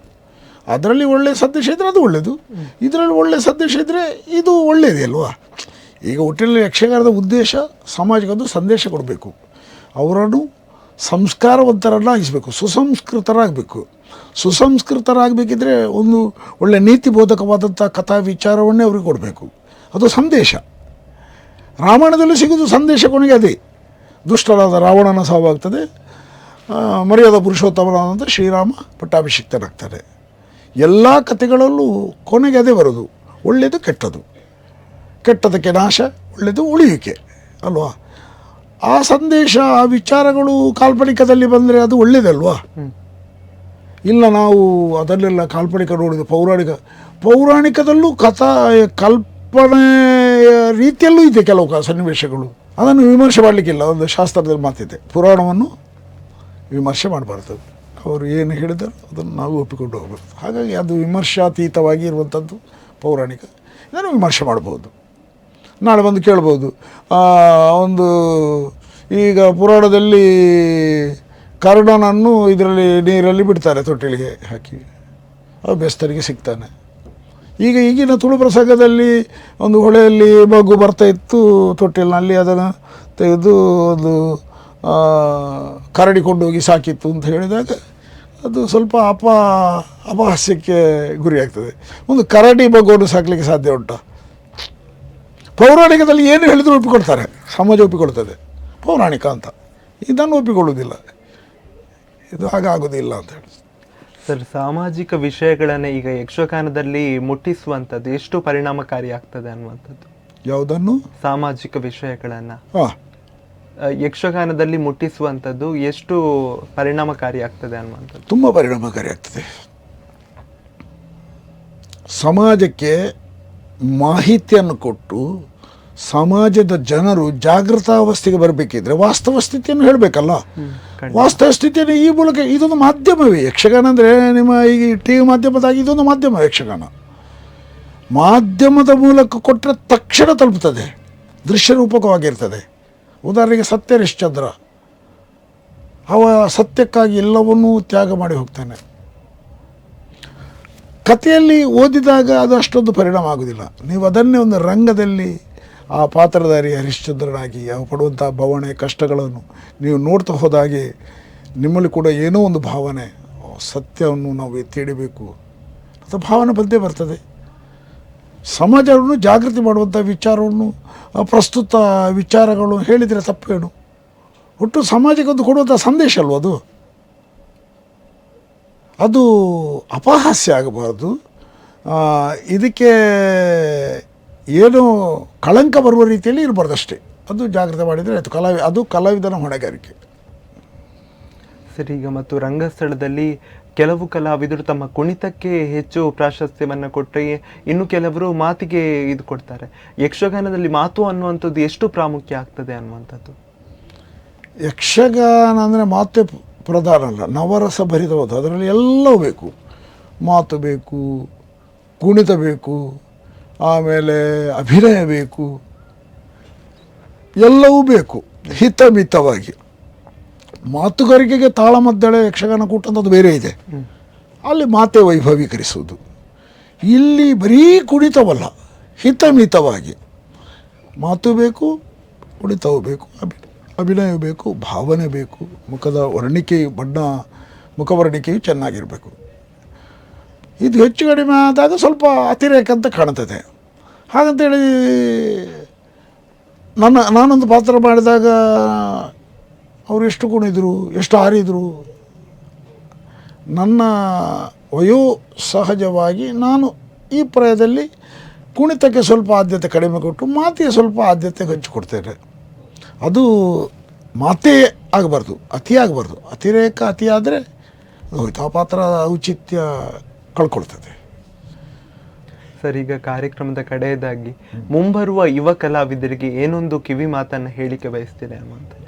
S3: ಅದರಲ್ಲಿ ಒಳ್ಳೆಯ ಸಂದೇಶ ಇದ್ದರೆ ಅದು ಒಳ್ಳೆಯದು ಇದರಲ್ಲಿ ಒಳ್ಳೆಯ ಸಂದೇಶ ಇದ್ದರೆ ಇದು ಒಳ್ಳೆಯದೇ ಅಲ್ವಾ? ಈಗ ಒಟ್ಟಿನಲ್ಲಿ ಯಕ್ಷಗಾನದ ಉದ್ದೇಶ ಸಮಾಜಕ್ಕೊಂದು ಸಂದೇಶ ಕೊಡಬೇಕು. ಅವರನ್ನು ಸಂಸ್ಕಾರವಂತರನ್ನಾಗಿಸಬೇಕು, ಸುಸಂಸ್ಕೃತರಾಗಬೇಕು. ಸುಸಂಸ್ಕೃತರಾಗಬೇಕಿದ್ರೆ ಒಂದು ಒಳ್ಳೆಯ ನೀತಿಬೋಧಕವಾದಂಥ ಕಥಾ ವಿಚಾರವನ್ನೇ ಅವ್ರಿಗೆ ಕೊಡಬೇಕು. ಅದು ಸಂದೇಶ. ರಾಮಾಯಣದಲ್ಲಿ ಸಿಗೋದು ಸಂದೇಶ ಕೊನೆಗೆ ಅದೇ. ದುಷ್ಟರಾದ ರಾವಣನ ಸಾವಾಗ್ತದೆ. ಮರ್ಯಾದ ಪುರುಷೋತ್ತಮನಾದಂಥ ಶ್ರೀರಾಮ ಪಟ್ಟಾಭಿಷಿಕ್ತನಾಗ್ತಾನೆ ಎಲ್ಲ ಕಥೆಗಳಲ್ಲೂ ಕೊನೆಗೆ ಅದೇ ಬರೋದು. ಒಳ್ಳೆಯದು ಕೆಟ್ಟದು. ಕೆಟ್ಟದಕ್ಕೆ ನಾಶ ಒಳ್ಳೆಯದು ಉಳಿಯುವಿಕೆ ಅಲ್ವಾ? ಆ ಸಂದೇಶ ಆ ವಿಚಾರಗಳು ಕಾಲ್ಪನಿಕದಲ್ಲಿ ಬಂದರೆ ಅದು ಒಳ್ಳೆಯದಲ್ವಾ ಇಲ್ಲ ನಾವು ಅದನ್ನೆಲ್ಲ ಕಾಲ್ಪನಿಕ ನೋಡಿದ ಪೌರಾಣಿಕ. ಪೌರಾಣಿಕದಲ್ಲೂ ಕಥಾ ಕಲ್ಪನೆ ರೀತಿಯಲ್ಲೂ ಇದೆ ಕೆಲವು ಕ- ಸನ್ನಿವೇಶಗಳು. ಅದನ್ನು ವಿಮರ್ಶೆ ಮಾಡಲಿಕ್ಕಿಲ್ಲ ಒಂದು ಶಾಸ್ತ್ರದಲ್ಲಿ ಮಾತಿದೆ. ಪುರಾಣವನ್ನು ವಿಮರ್ಶೆ ಮಾಡಬಾರ್ದು. ಅವರು ಏನು ಹೇಳಿದರು, ಅದನ್ನು ನಾವು ಒಪ್ಪಿಕೊಂಡು ಹೋಗಬೇಕು. ಹಾಗಾಗಿ ಅದು ವಿಮರ್ಶಾತೀತವಾಗಿ ಇರುವಂಥದ್ದು ಪೌರಾಣಿಕ. ಇದನ್ನು ವಿಮರ್ಶೆ ಮಾಡ್ಬೋದು. ನಾಳೆ ಬಂದು ಕೇಳ್ಬೋದು. ಒಂದು ಈಗ ಪುರಾಣದಲ್ಲಿ ಕರ್ಣನನ್ನು ಇದರಲ್ಲಿ ನೀರಲ್ಲಿ ಬಿಡ್ತಾರೆ ತೊಟ್ಟಿಲಿಗೆ ಹಾಕಿ. ಅದು ಬೆಸ್ತರಿಗೆ ಸಿಗ್ತಾನೆ. ಈಗ ಈಗಿನ ತುಳು ಪ್ರಸಂಗದಲ್ಲಿ ಒಂದು ಹೊಳೆಯಲ್ಲಿ ಮಗು ಬರ್ತಾ ಇತ್ತು ತೊಟ್ಟಿಲಿನಲ್ಲಿ, ಅದನ್ನು ತೆಗೆದು ಒಂದು ಕರಡಿಕೊಂಡು ಹೋಗಿ ಸಾಕಿತ್ತು ಅಂತ ಹೇಳಿದಾಗ ಅದು ಸ್ವಲ್ಪ ಅಪ ಅಪಹಾಸ್ಯಕ್ಕೆ ಗುರಿಯಾಗ್ತದೆ. ಒಂದು ಕರಾಟಿ ಮಗುವನ್ನು ಸಾಕಲಿಕ್ಕೆ ಸಾಧ್ಯ ಉಂಟಾ? ಪೌರಾಣಿಕದಲ್ಲಿ ಏನು ಹೇಳಿದರೂ ಒಪ್ಪಿಕೊಳ್ತಾರೆ. ಸಮಾಜ ಒಪ್ಪಿಕೊಳ್ತದೆ. ಪೌರಾಣಿಕ ಅಂತ. ಇದನ್ನು ಒಪ್ಪಿಕೊಳ್ಳುವುದಿಲ್ಲ. ಇದು ಹಾಗಾಗೋದಿಲ್ಲ ಅಂತ ಹೇಳಿ.
S2: ಸರ್ ಸಾಮಾಜಿಕ ವಿಷಯಗಳನ್ನು ಈಗ ಯಕ್ಷಗಾನದಲ್ಲಿ ಮುಟ್ಟಿಸುವಂಥದ್ದು ಎಷ್ಟು ಪರಿಣಾಮಕಾರಿ ಆಗ್ತದೆ ಅನ್ನುವಂಥದ್ದು?
S3: ಯಾವುದನ್ನು?
S2: ಸಾಮಾಜಿಕ ವಿಷಯಗಳನ್ನು.
S3: ಹಾಂ
S2: ಯಕ್ಷಗಾನದಲ್ಲಿ ಮುಟ್ಟಿಸುವಂಥದ್ದು ಎಷ್ಟು ಪರಿಣಾಮಕಾರಿ ಆಗ್ತದೆ ಅನ್ನುವಂಥದ್ದು?
S3: ತುಂಬ ಪರಿಣಾಮಕಾರಿ ಆಗ್ತದೆ ಸಮಾಜಕ್ಕೆ ಮಾಹಿತಿಯನ್ನು ಕೊಟ್ಟು ಸಮಾಜದ ಜನರು ಜಾಗೃತಾವಸ್ಥೆಗೆ ಬರಬೇಕಿದ್ರೆ ವಾಸ್ತವ ಸ್ಥಿತಿಯನ್ನು ಹೇಳಬೇಕಲ್ಲ. ವಾಸ್ತವ ಸ್ಥಿತಿಯನ್ನು ಈ ಮೂಲಕ ಇದೊಂದು ಮಾಧ್ಯಮವೇ. ಯಕ್ಷಗಾನ ಅಂದರೆ ನಿಮ್ಮ ಈಗ ಟಿ ವಿ ಮಾಧ್ಯಮದಾಗಿ ಇದೊಂದು ಮಾಧ್ಯಮ ಯಕ್ಷಗಾನ. ಮಾಧ್ಯಮದ ಮೂಲಕ ಕೊಟ್ಟರೆ ತಕ್ಷಣ ತಲುಪುತ್ತದೆ. ದೃಶ್ಯರೂಪಕವಾಗಿರ್ತದೆ ಉದಾಹರಣೆಗೆ ಸತ್ಯ ಹರಿಶ್ಚಂದ್ರ ಅವ ಸತ್ಯಕ್ಕಾಗಿ ಎಲ್ಲವನ್ನೂ ತ್ಯಾಗ ಮಾಡಿ ಹೋಗ್ತಾನೆ. ಕಥೆಯಲ್ಲಿ ಓದಿದಾಗ ಅದು ಅಷ್ಟೊಂದು ಪರಿಣಾಮ ಆಗೋದಿಲ್ಲ. ನೀವು ಅದನ್ನೇ ಒಂದು ರಂಗದಲ್ಲಿ ಆ ಪಾತ್ರಧಾರಿ ಹರಿಶ್ಚಂದ್ರನಾಗಿ ಅವು ಪಡುವಂಥ ಭಾವನೆ, ಕಷ್ಟಗಳನ್ನು ನೀವು ನೋಡ್ತಾ ಹೋದಾಗೆ ನಿಮ್ಮಲ್ಲಿ ಕೂಡ ಏನೋ ಒಂದು ಭಾವನೆ ಸತ್ಯವನ್ನು ನಾವು ಎತ್ತಿ ಹಿಡಿಬೇಕು ಅಂತ ಭಾವನೆ ಬಂದೇ ಬರ್ತದೆ. ಸಮಾಜವನ್ನು ಜಾಗೃತಿ ಮಾಡುವಂಥ ವಿಚಾರವನ್ನು ಪ್ರಸ್ತುತ ವಿಚಾರಗಳು ಹೇಳಿದರೆ ತಪ್ಪೇನು? ಒಟ್ಟು ಸಮಾಜಕ್ಕೆ ಒಂದು ಕೊಡುವಂಥ ಸಂದೇಶ ಅಲ್ವ ಅದು? ಅದು ಅಪಹಾಸ್ಯ ಆಗಬಾರ್ದು. ಇದಕ್ಕೆ ಏನು ಕಳಂಕ ಬರುವ ರೀತಿಯಲ್ಲಿ ಇರಬಾರ್ದು ಅಷ್ಟೇ. ಅದು ಜಾಗೃತಿ ಮಾಡಿದರೆ ಆಯಿತು. ಕಲಾವಿ, ಅದು ಕಲಾವಿದನ ಹೊಣೆಗಾರಿಕೆ.
S2: ಸರಿ, ಈಗ ಮತ್ತು ರಂಗಸ್ಥಳದಲ್ಲಿ ಕೆಲವು ಕಲಾವಿದರು ತಮ್ಮ ಕುಣಿತಕ್ಕೆ ಹೆಚ್ಚು ಪ್ರಾಶಸ್ತ್ಯವನ್ನು ಕೊಟ್ಟರೆ ಇನ್ನು ಕೆಲವರು ಮಾತಿಗೆ ಇದು ಕೊಡ್ತಾರೆ. ಯಕ್ಷಗಾನದಲ್ಲಿ ಮಾತು ಅನ್ನುವಂಥದ್ದು ಎಷ್ಟು ಪ್ರಾಮುಖ್ಯ ಆಗ್ತದೆ ಅನ್ನುವಂಥದ್ದು?
S3: ಯಕ್ಷಗಾನ ಅಂದರೆ ಮಾತೆ ಪ್ರಧಾನ ಅಲ್ಲ, ನವರಸ ಭರಿತವಾದ ಅದರಲ್ಲಿ ಎಲ್ಲವೂ ಬೇಕು. ಮಾತು ಬೇಕು, ಕುಣಿತ ಬೇಕು, ಆಮೇಲೆ ಅಭಿನಯ ಬೇಕು. ಎಲ್ಲವೂ ಬೇಕು, ಹಿತಮಿತವಾಗಿ. ಮಾತುಗಾರಿಕೆಗೆ ತಾಳಮದ್ದಳೆ ಯಕ್ಷಗಾನ ಕೂಟ ಅಂತ ಅದು ಬೇರೆ ಇದೆ. ಅಲ್ಲಿ ಮಾತೆ ವೈಭವೀಕರಿಸುವುದು. ಇಲ್ಲಿ ಬರೀ ಕುಣಿತವಲ್ಲ, ಹಿತಮಿತವಾಗಿ. ಮಾತು ಬೇಕು, ಕುಣಿತವು ಬೇಕು, ಅಭಿ ಅಭಿನಯ ಬೇಕು, ಭಾವನೆ ಬೇಕು, ಮುಖದ ವರ್ಣಿಕೆ ಬಣ್ಣ ಮುಖವರ್ಣಿಕೆಯು ಚೆನ್ನಾಗಿರಬೇಕು. ಇದು ಹೆಚ್ಚು ಕಡಿಮೆ ಆದಾಗ ಸ್ವಲ್ಪ ಅತಿರೇಕ ಅಂತ ಕಾಣ್ತದೆ. ಹಾಗಂತೇಳಿ, ನನ್ನ, ನಾನೊಂದು ಪಾತ್ರ ಮಾಡಿದಾಗ ಅವರು ಎಷ್ಟು ಕುಣಿದ್ರು ಎಷ್ಟು ಹಾರಿದರು. ನನ್ನ ವಯೋ ಸಹಜವಾಗಿ ನಾನು ಈ ಪ್ರಾಯದಲ್ಲಿ ಕುಣಿತಕ್ಕೆ ಸ್ವಲ್ಪ ಆದ್ಯತೆ ಕಡಿಮೆ ಕೊಟ್ಟು ಮಾತಿಗೆ ಸ್ವಲ್ಪ ಆದ್ಯತೆ ಹಂಚಿಕೊಡ್ತೇನೆ. ಕೊಡ್ತೇನೆ ಅದು ಮಾತೇ ಆಗಬಾರ್ದು, ಅತಿ ಆಗಬಾರ್ದು. ಅತಿರೇಕ ಅತಿ ಆದರೆ ಹೋಯ್ತು ಪಾತ್ರ ಔಚಿತ್ಯ ಕಳ್ಕೊಳ್ತದೆ.
S2: ಸರ್, ಈಗ ಕಾರ್ಯಕ್ರಮದ ಕಡೆಯದಾಗಿ ಮುಂಬರುವ ಯುವ ಕಲಾವಿದರಿಗೆ ಏನೊಂದು ಕಿವಿ ಮಾತನ್ನು ಹೇಳಿಕೆ ಬಯಸ್ತೀರಾ ಅನ್ನುವಂಥದ್ದು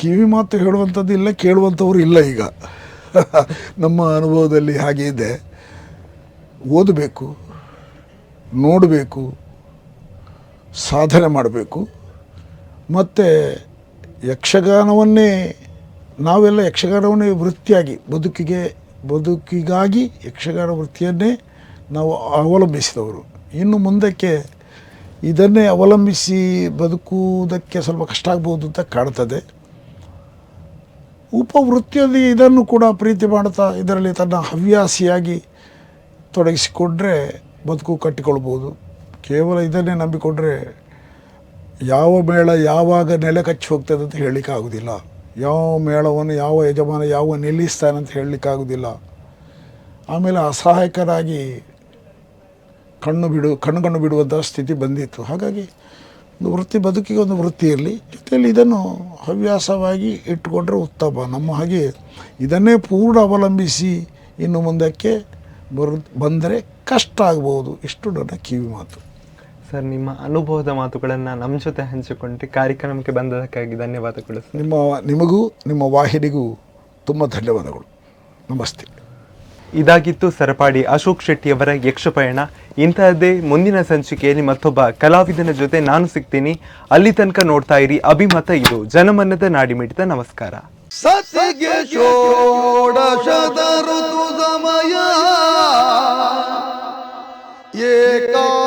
S3: ಕಿವಿ ಮಾತು ಹೇಳುವಂಥದ್ದು ಇಲ್ಲ, ಕೇಳುವಂಥವ್ರು ಇಲ್ಲ ಈಗ. ನಮ್ಮ ಅನುಭವದಲ್ಲಿ ಹಾಗೆ ಇದೆ. ಓದಬೇಕು, ನೋಡಬೇಕು, ಸಾಧನೆ ಮಾಡಬೇಕು. ಮತ್ತು ಯಕ್ಷಗಾನವನ್ನೇ, ನಾವೆಲ್ಲ ಯಕ್ಷಗಾನವನ್ನೇ ವೃತ್ತಿಯಾಗಿ, ಬದುಕಿಗೆ, ಬದುಕಿಗಾಗಿ ಯಕ್ಷಗಾನ ವೃತ್ತಿಯನ್ನೇ ನಾವು ಅವಲಂಬಿಸಿದವರು. ಇನ್ನು ಮುಂದಕ್ಕೆ ಇದನ್ನೇ ಅವಲಂಬಿಸಿ ಬದುಕುವುದಕ್ಕೆ ಸ್ವಲ್ಪ ಕಷ್ಟ ಆಗ್ಬೋದು ಅಂತ ಕಾಣ್ತದೆ. ಉಪವೃತ್ತಿಯಲ್ಲಿ ಇದನ್ನು ಕೂಡ ಪ್ರೀತಿ ಮಾಡ್ತಾ ಇದರಲ್ಲಿ ತನ್ನ ಹವ್ಯಾಸಿಯಾಗಿ ತೊಡಗಿಸಿಕೊಂಡ್ರೆ ಬದುಕು ಕಟ್ಟಿಕೊಳ್ಬೋದು. ಕೇವಲ ಇದನ್ನೇ ನಂಬಿಕೊಂಡ್ರೆ ಯಾವ ಮೇಳ ಯಾವಾಗ ನೆಲೆ ಕಚ್ಚಿ ಹೋಗ್ತದೆ ಅಂತ ಹೇಳಲಿಕ್ಕೆ ಆಗೋದಿಲ್ಲ ಯಾವ ಮೇಳವನ್ನು ಯಾವ ಯಜಮಾನ ಯಾವ ನಿಲ್ಲಿಸ್ತಾನೆ ಅಂತ ಹೇಳಲಿಕ್ಕೆ ಆಗೋದಿಲ್ಲ ಆಮೇಲೆ ಅಸಹಾಯಕರಾಗಿ ಕಣ್ಣು ಬಿಡು ಕಣ್ಣು ಕಣ್ಣು ಬಿಡುವಂಥ ಸ್ಥಿತಿ ಬಂದಿತ್ತು. ಹಾಗಾಗಿ ಒಂದು ವೃತ್ತಿ ಬದುಕಿಗೆ ಒಂದು ವೃತ್ತಿ ಇರಲಿ. ಜೊತೆಯಲ್ಲಿ ಇದನ್ನು ಹವ್ಯಾಸವಾಗಿ ಇಟ್ಟುಕೊಂಡ್ರೆ ಉತ್ತಮ. ನಮ್ಮ ಹಾಗೆ ಇದನ್ನೇ ಪೂರ್ಣ ಅವಲಂಬಿಸಿ ಇನ್ನು ಮುಂದಕ್ಕೆ ಬರು ಬಂದರೆ ಕಷ್ಟ ಆಗ್ಬೋದು ಇಷ್ಟು ನನ್ನ ಕಿವಿ ಮಾತು.
S2: ಸರ್ ನಿಮ್ಮ ಅನುಭವದ ಮಾತುಗಳನ್ನು ನಮ್ಮ ಜೊತೆ ಹಂಚಿಕೊಂಡು ಕಾರ್ಯಕ್ರಮಕ್ಕೆ ಬಂದದಕ್ಕಾಗಿ ಧನ್ಯವಾದಗಳು ಸರ್.
S3: ನಿಮ್ಮ ನಿಮಗೂ ನಿಮ್ಮ ವಾಹಿನಿಗೂ ತುಂಬ ಧನ್ಯವಾದಗಳು. ನಮಸ್ತೆ.
S2: ಇದಾಗಿತ್ತು ಸರಪಾಡಿ ಅಶೋಕ್ ಶೆಟ್ಟಿಯವರ ಯಕ್ಷಪಯಣ. ಇಂತಹದ್ದೇ ಮುಂದಿನ ಸಂಚಿಕೆಯಲ್ಲಿ ಮತ್ತೊಬ್ಬ ಕಲಾವಿದನ ಜೊತೆ ನಾನು ಸಿಗ್ತೀನಿ. ಅಲ್ಲಿ ತನಕ ನೋಡ್ತಾ ಇರಿ ಅಭಿಮತ ಇದು. ಜನಮನ್ನದ ನಾಡಿಮಿಡಿತ ನಮಸ್ಕಾರ.
S1: ಸತಿಗೆ ಋತು ಸಮಯ ಏಕಾ